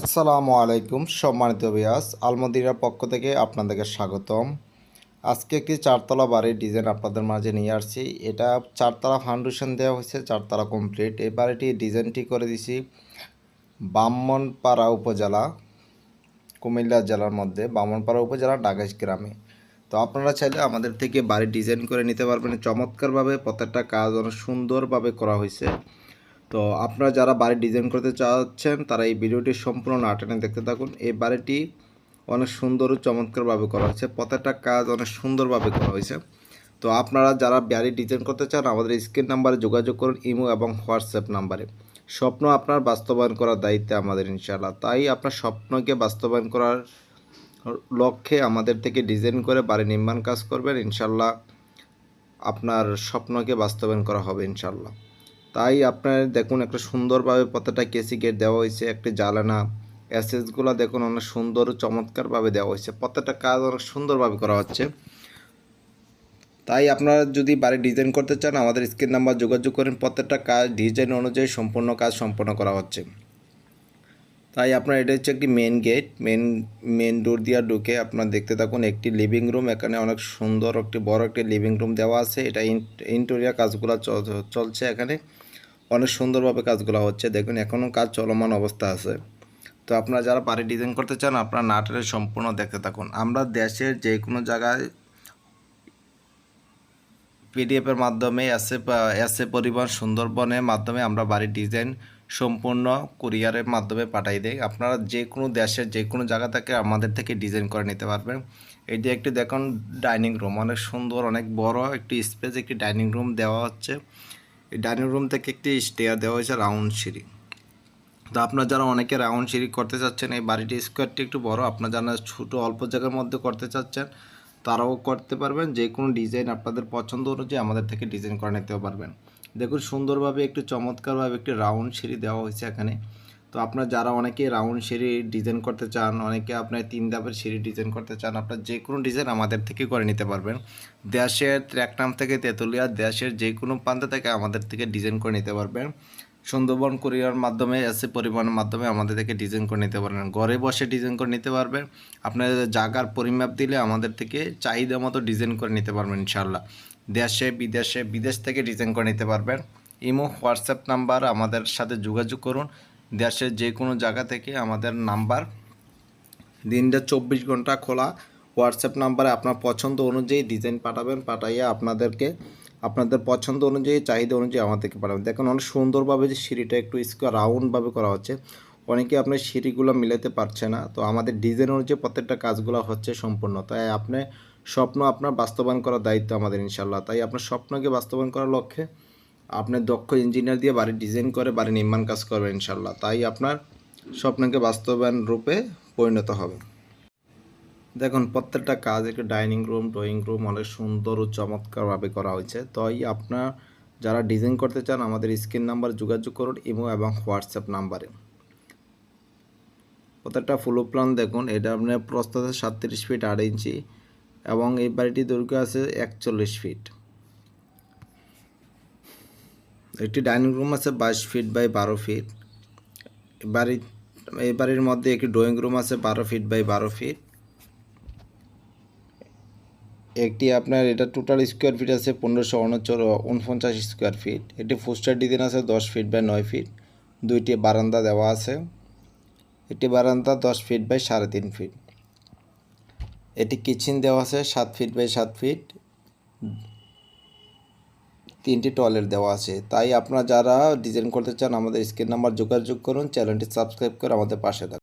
আসসালামু আলাইকুম, সম্মানিত বিয়াস আলমদিরার পক্ষ থেকে আপনাদেরকে স্বাগতম। আজকে একটি চারতলা বাড়ির ডিজাইন আপনাদের মাঝে নিয়ে আসছি। এটা চারতলা ফাউন্ডেশন দেওয়া হয়েছে, চারতলা কমপ্লিট এই বাড়িটি ডিজাইনটি করে দিছি বামনপাড়া উপজেলা, কুমিল্লা জেলার মধ্যে, বামনপাড়া উপজেলা ডাগাইশ গ্রামে। তো আপনারা চাইলে আমাদের থেকে বাড়ি ডিজাইন করে নিতে পারবেন। চমৎকারভাবে প্রত্যেকটা কাজ অনেক সুন্দরভাবে করা হয়েছে। তো আপনারা যারা বাড়ি ডিজাইন করতে চাচ্ছেন, তারা এই ভিডিওটি সম্পূর্ণ না টেনে দেখতে থাকুন। এই বাড়িটি অনেক সুন্দর ও চমৎকারভাবে করা হয়েছে। প্রত্যেকটা কাজ অনেক সুন্দরভাবে করা হয়েছে। তো আপনারা যারা বাড়ি ডিজাইন করতে চান, আমাদের স্ক্রিন নাম্বারে যোগাযোগ করুন, ইমো এবং হোয়াটসঅ্যাপ নাম্বারে। স্বপ্ন আপনার বাস্তবায়ন করার দায়িত্বে আমাদের, ইনশাআল্লাহ। তাই আপনার স্বপ্নকে বাস্তবায়ন করার লক্ষ্যে আমাদের থেকে ডিজাইন করে বাড়ি নির্মাণ কাজ করবেন। ইনশাল্লাহ আপনার স্বপ্নকে বাস্তবায়ন করা হবে ইনশাল্লাহ তাই আপনার দেখুন একটা সুন্দরভাবে প্রত্যেকটা কেসি গেট দেওয়া হয়েছে, একটি জ্বালানা অ্যাসেসগুলো দেখুন অনেক সুন্দর, চমৎকারভাবে দেওয়া হয়েছে। প্রত্যেকটা কাজ অনেক সুন্দরভাবে করা হচ্ছে। তাই আপনারা যদি বাড়ি ডিজাইন করতে চান, আমাদের স্ক্রিন নাম্বার যোগাযোগ করেন। প্রত্যেকটা কাজ ডিজাইন অনুযায়ী সম্পূর্ণ কাজ সম্পন্ন করা হচ্ছে। তাই আপনার এটা হচ্ছে একটি main gate main main door দিয়ে ঢুকে আপনার দেখতে থাকুন, একটি লিভিং রুম এখানে অনেক সুন্দর একটি বড় একটি লিভিং রুম দেওয়া আছে। এটা ইন্টেরিয়ার কাজগুলো চলছে এখানে। অনেক সুন্দরভাবে কাজগুলো হচ্ছে। দেখুন, এখনও কাজ চলমান অবস্থা আছে। তো আপনারা যারা বাড়ি ডিজাইন করতে চান, আপনারা নাটের সম্পূর্ণ দেখতে থাকুন। আমরা দেশের যে কোনো জায়গায় পিডিএফের মাধ্যমে এসে এসে পরিবহন সুন্দরবনের মাধ্যমে আমরা বাড়ির ডিজাইন সম্পূর্ণ কুরিয়ারের মাধ্যমে পাঠাই দেয় আপনারা যে কোনো দেশের যে কোনো জায়গা থেকে আমাদের থেকে ডিজাইন করে নিতে পারবেন। এটি একটি দেখুন ডাইনিং রুম অনেক সুন্দর, অনেক বড় একটি স্পেস একটি ডাইনিং রুম দেওয়া হচ্ছে। ডাইনিং রুম থেকে একটি স্টেয়ার দেওয়া হয়েছে রাউন্ড সিঁড়ি। তো আপনার যারা অনেকে রাউন্ড সিঁড়ি করতে চাচ্ছেন, এই বাড়িটি স্কোয়ারটি একটু বড়, আপনার যারা ছোটো, অল্প জায়গার মধ্যে করতে চাচ্ছেন, তারাও করতে পারবেন। যে কোনো ডিজাইন আপনাদের পছন্দ অনুযায়ী আমাদের থেকে ডিজাইন করে নিতেও পারবেন। দেখুন, সুন্দরভাবে একটু চমৎকারভাবে একটি রাউন্ড সিঁড়ি দেওয়া হয়েছে এখানে। তো আপনার যারা অনেকে রাউন্ড সিঁড়ি ডিজাইন করতে চান, অনেকে আপনার তিন ধাপের সিঁড়ি ডিজাইন করতে চান, আপনার যে কোনো ডিজাইন আমাদের থেকে করে নিতে পারবেন। দেশের ট্র্যাকটাম থেকে তেঁতুলিয়া, দেশের যে কোনো প্রান্ত থেকে আমাদের থেকে ডিজাইন করে নিতে পারবেন। সুন্দরবন কোরিয়ার মাধ্যমে, এসে পরিবহনের মাধ্যমে আমাদের থেকে ডিজাইন করে নিতে পারবেন। ঘরে বসে ডিজাইন করে নিতে পারবেন। আপনাদের জায়গার পরিমাপ দিলে আমাদের থেকে চাহিদা মতো ডিজাইন করে নিতে পারবেন ইনশাল্লাহ দেশে, বিদেশে, বিদেশ থেকে ডিজাইন করে নিতে পারবেন। ইমো, হোয়াটসঅ্যাপ নাম্বার আমাদের সাথে যোগাযোগ করুন। দেশের যে কোনো জায়গা থেকে আমাদের নাম্বার, দিনটা চব্বিশ ঘণ্টা খোলা। হোয়াটসঅ্যাপ নাম্বারে আপনার পছন্দ অনুযায়ী ডিজাইন পাঠাবেন, পাঠাইয়া আপনাদেরকে, আপনাদের পছন্দ অনুযায়ী, চাহিদা অনুযায়ী আমাদেরকে পাঠাবেন। দেখুন, অনেক সুন্দরভাবে যে সিঁড়িটা একটু স্কোয়ার রাউন্ডভাবে করা হচ্ছে। অনেকে আপনার সিঁড়িগুলো মিলাতে পারছে না। তো আমাদের ডিজাইন অনুযায়ী প্রত্যেকটা কাজগুলো হচ্ছে সম্পূর্ণ। তাই আপনি স্বপ্ন আপনার বাস্তবায়ন করার দায়িত্ব আমাদের ইনশাল্লাহ তাই আপনার স্বপ্নকে বাস্তবায়ন করার লক্ষ্যে আপনি দক্ষ ইঞ্জিনিয়ার দিয়ে বাড়ি ডিজাইন করে, বাড়ি নির্মাণ কাজ করবেন ইনশাল্লাহ তাই আপনার স্বপ্নকে বাস্তবায়ন রূপে পরিণত হবে। দেখুন, প্রত্যেকটা কাজ একটি ডাইনিং রুম ড্রয়িং রুম অনেক সুন্দর ও চমৎকারভাবে করা হয়েছে। তাই আপনার যারা ডিজাইন করতে চান, আমাদের স্ক্রিন নাম্বার যোগাযোগ করুন, ইমো এবং হোয়াটসঅ্যাপ নাম্বারে। প্রত্যেকটা ফুল প্ল্যান দেখুন, এটা আপনার প্রস্তুত আছে সাতত্রিশ ফিট আট ইঞ্চি এবং এই বাড়িটি দৈর্ঘ্য আছে একচল্লিশ ফিট একটি ডাইনিং রুম আছে বাইশ ফিট বাই বারো ফিট। বাড়ি এই বাড়ির মধ্যে একটি ড্রয়িং রুম আছে বারো ফিট বাই বারো ফিট। একটি আপনার এটা টোটাল স্কোয়ার ফিট আছে পনেরোশো উনচর উনপঞ্চাশ স্কোয়ার ফিট একটি ফুস্টার ডিজাইন আছে দশ ফিট বাই নয় ফিট। দুইটি বারান্দা দেওয়া আছে। একটি বারান্দা দশ ফিট বাই সাড়ে তিন ফিট। এটি কিচেন দেওয়া আছে সাত ফিট বাই সাত ফিট। তিনটি টয়লেট দেওয়া আছে। তাই আপনারা যারা ডিজাইন করতে চান, আমাদের স্ক্রিন নাম্বার যোগাযোগ করুন, চ্যানেলটি সাবস্ক্রাইব করে আমাদের পাশে থাকুন।